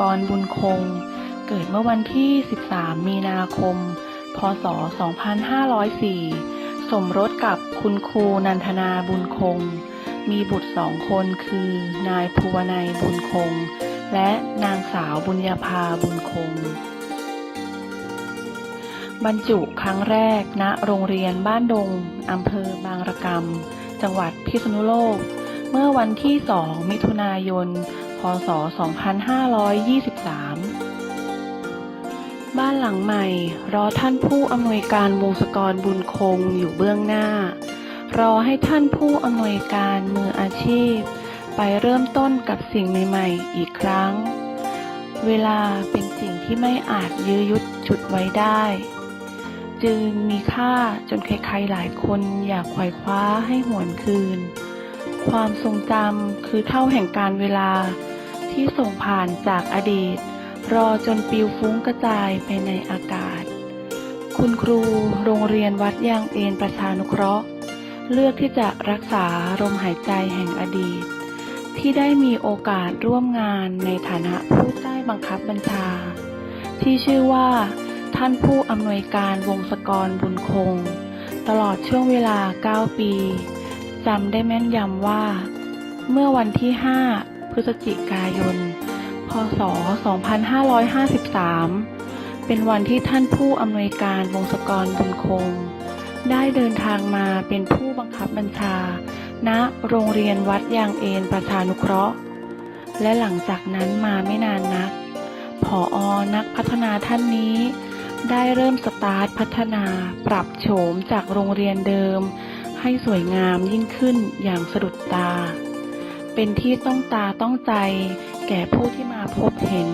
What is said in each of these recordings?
กรบุญคง เกิดเมื่อวันที่ 13 มีนาคม พศ 2504 สมรสกับคุณครูนันทนาบุญคง มีบุตรสองคนคือ นายภูวนัยบุญคง และนางสาวบุญญาภาบุญคง บรรจุครั้งแรกณโรงเรียนบ้านดงอำเภอบางระกำจังหวัดพิษณุโลก เมื่อวันที่ 2 มิถุนายน พศ 2523 บ้านหลังใหม่ รอท่านผู้อำนวยการวงศกรบุญคงอยู่เบื้องหน้า รอให้ท่านผู้อำนวยการมืออาชีพ ไปเริ่มต้นกับสิ่งใหม่ๆ อีกครั้ง เวลาเป็นสิ่งที่ไม่อาจยื้อยุดฉุดไว้ได้ จึงมีค่าจนใครๆหลายคนอยากไขว่คว้าให้หวนคืน ความทรงจำคือเท่าแห่งการเวลาที่ส่งผ่านจากอดีต รอจนปิวฟุ้งกระจายไปในอากาศ คุณครูโรงเรียนวัดยางเอ็นประชานุเคราะห์ เลือกที่จะรักษาลมหายใจแห่งอดีต ที่ได้มีโอกาสร่วมงานในฐานะผู้ใต้บังคับบัญชา ที่ชื่อว่า ท่านผู้อำนวยการวงศกรบุญคง ตลอดช่วงเวลา 9 ปี จำได้แม่นยำว่า เมื่อวันที่ 5 พฤศจิกายน พศ 2553 เป็นวันที่ท่านผู้อำนวยการวงศกรบุญคง ได้เดินทางมาเป็นผู้บังคับบัญชา ณโรงเรียนวัดยางเอนประชานุเคราะห์ และหลังจากนั้นมาไม่นานนักผออนักพัฒนาท่านนี้ ได้เริ่มสตาร์ทพัฒนาปรับโฉมจากโรงเรียนเดิม ให้สวยงามยิ่งขึ้นอย่างสะดุดตา เป็นที่ต้องตาต้องใจ แก่ผู้ที่มาพบเห็น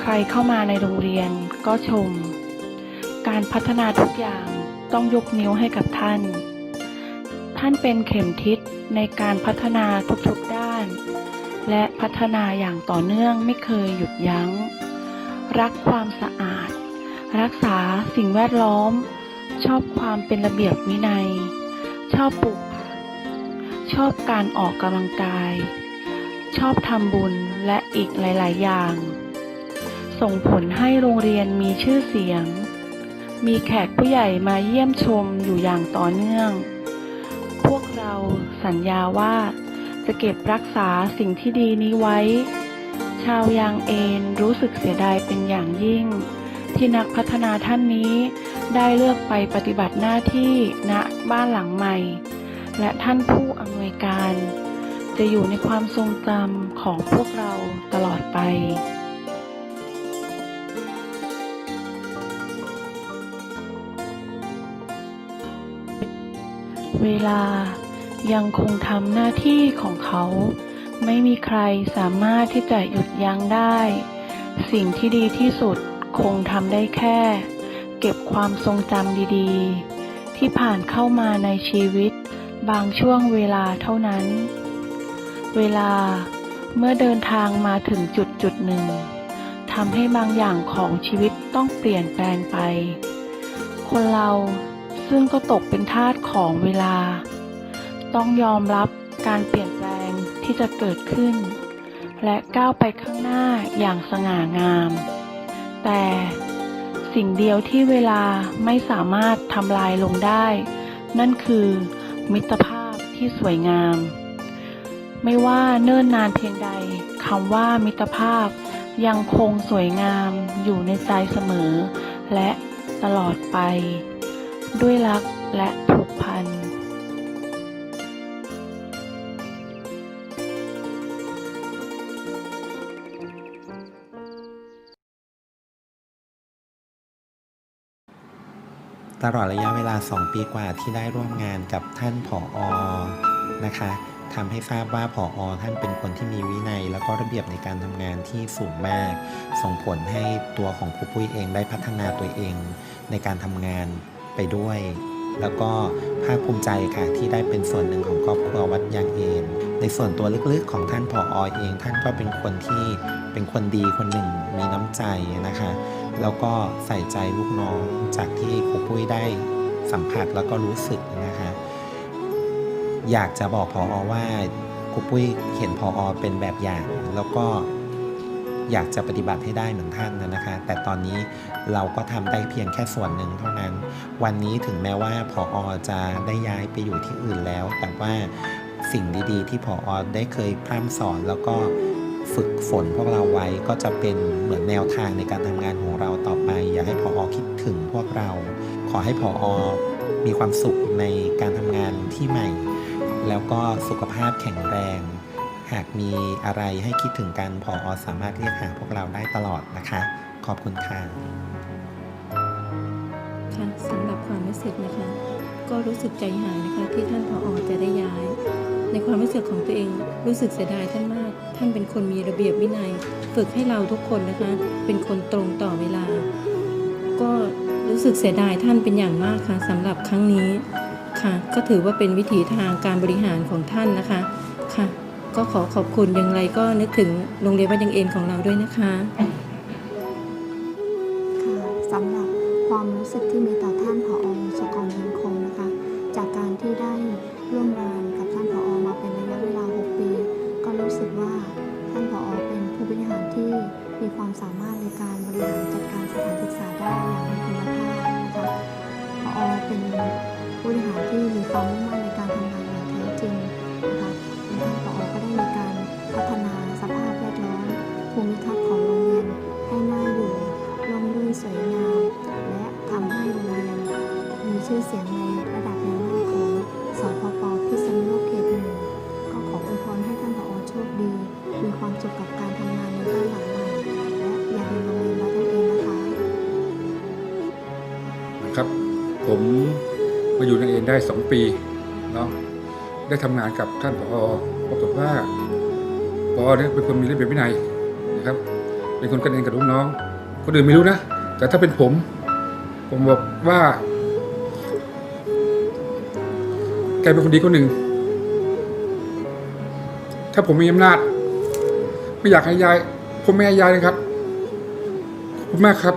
ใครเข้ามาในโรงเรียนก็ชม การพัฒนาทุกอย่างต้องยกนิ้วให้กับท่าน ท่านเป็นเข็มทิศในการพัฒนาทุกๆด้าน และพัฒนาอย่างต่อเนื่องไม่เคยหยุดยัง้ง รักความสะอาด รักษาสิ่งแวดล้อม ชอบความเป็นระเบียบวินัย ชอบปลูกผัก ชอบการออกกำลังกาย ชอบทำบุญและอีกหลาย ๆ อย่าง ส่งผลให้โรงเรียนมีชื่อเสียง มีแขกผู้ใหญ่มาเยี่ยมชมอยู่อย่างต่อเนื่อง พวกเราสัญญาว่าจะเก็บรักษาสิ่งที่ดีนี้ไว้ ชาวยางเอนรู้สึกเสียดายเป็นอย่างยิ่ง ที่นักพัฒนาท่านนี้ ได้เลือกไปปฏิบัติหน้าที่ณบ้านหลังใหม่ และท่านผู้อำนวยการ จะอยู่ในความทรงจำของพวกเราตลอดไปเวลายังคงทำหน้าที่ของเขา ไม่มีใครสามารถที่จะหยุดยั้งได้ สิ่งที่ดีที่สุดคงทำได้แค่ เก็บความทรงจำดีๆ ที่ผ่านเข้ามาในชีวิต บางช่วงเวลาเท่านั้น เวลาเมื่อเดินทางมาถึงจุดจุดหนึ่งทำให้บางอย่างของชีวิตต้องเปลี่ยนแปลงไป คนเราซึ่งก็ตกเป็นทาสของเวลา ต้องยอมรับการเปลี่ยนแปลงที่จะเกิดขึ้น และก้าวไปข้างหน้าอย่างสง่างาม แต่ สิ่งเดียวที่เวลาไม่สามารถทำลายลงได้ นั่นคือ มิตรภาพที่สวยงาม ไม่ว่าเนิ่นนานเพียงใดคำว่ามิตรภาพยังคงสวยงามอยู่ในใจเสมอ และตลอดไป ด้วยรักและผูกพัน ตลอดระยะเวลา 2 ปีกว่าที่ได้ร่วมงานกับท่านผออนะคะทำให้ทราบว่าผออท่านเป็นคนที่มีวินัย แล้วก็ระเบียบในการทำงานที่สูงมาก ส่งผลให้ตัวของครูปุ้ยเองได้พัฒนาตัวเองในการทำงานไปด้วย แล้วก็ภาคภูมิใจค่ะที่ได้เป็นส่วนหนึ่งของครอบครัววัดยางเอน ในส่วนตัวลึกๆของท่านผออเอง ท่านก็เป็นคนที่เป็นคนดีคนหนึ่งมีน้ำใจนะคะ แล้วก็ใส่ใจลูกน้องจากที่ครูปุ้ยได้สัมผัสแล้วก็รู้สึกนะคะ อยากจะบอกพออว่าครูปุ้ยเห็นพออเป็นแบบอย่าง แล้วก็อยากจะปฏิบัติให้ได้เหมือนท่านนะนะคะ แต่ตอนนี้เราก็ทำได้เพียงแค่ส่วนหนึ่งเท่านั้น วันนี้ถึงแม้ว่าผออจะได้ย้ายไปอยู่ที่อื่นแล้ว แต่ว่า สิ่งดีๆ ที่ผออได้เคยพร่ำสอนแล้วก็ฝึกฝนพวกเราไว้ก็จะเป็นเหมือนแนวทางในการทำงานของเราต่อไป อยากให้ผออคิดถึงพวกเรา ขอให้ผออมีความสุขในการทำงานที่ใหม่ แล้วก็สุขภาพแข็งแรง หากมีอะไรให้คิดถึงกันผออสามารถเรียกหาพวกเราได้ตลอดนะคะ ขอบคุณค่ะค่ะสำหรับความรู้สึกนะคะ ก็รู้สึกใจหายนะคะที่ท่านผออจะได้ย้าย ในความรู้สึกของตัวเอง รู้สึกเสียดายท่านมาก ท่านเป็นคนมีระเบียบวินัย ฝึกให้เราทุกคนนะคะ เป็นคนตรงต่อเวลา ก็รู้สึกเสียดายท่านเป็นอย่างมากค่ะสำหรับครั้งนี้ค่ะ ก็ถือว่าเป็นวิถีทางการบริหารของท่านนะคะค่ะ ก็ขอขอบคุณอย่างไรก็นึกถึงโรงเรียนวัดยังเอ็นของเราด้วยนะคะ ค่ะสำหรับความรู้สึกที่มีต่อท่านผอ ครับ ผมมาอยู่ในเอ็นได้ 2 ปีเนาะได้ทำงานกับท่านผอปรากฏว่าผอเนี่ยเป็นคนมีระเบียบวินัยนะครับ เป็นคนกันเองกับลูกน้องคนอื่นไม่รู้นะ แต่ถ้าเป็นผม ผมบอกว่าแกเป็นคนดีคนหนึ่ง ถ้าผมมีอำนาจ ไม่อยากให้ยายผมไม่ให้ยายเลยครับขอบคุณมากครับ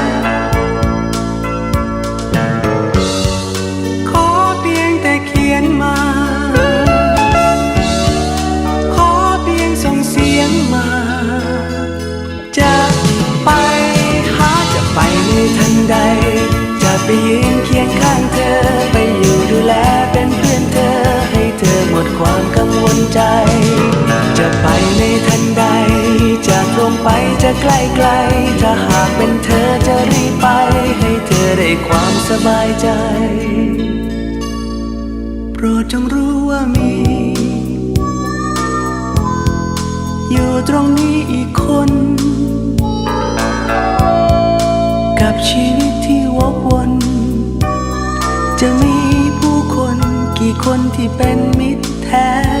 บายใจ โปรดจงรู้ว่ามี อยู่ตรงนี้อีกคน กับชีวิตที่วกวน จะมีผู้คนกี่คนที่เป็นมิตรแท้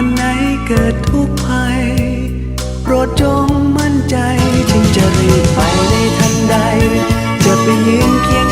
วันไหนเกิดทุกภัย โปรดจงมั่นใจฉันจะรีบไปในทันใด จะไปยืนเคียง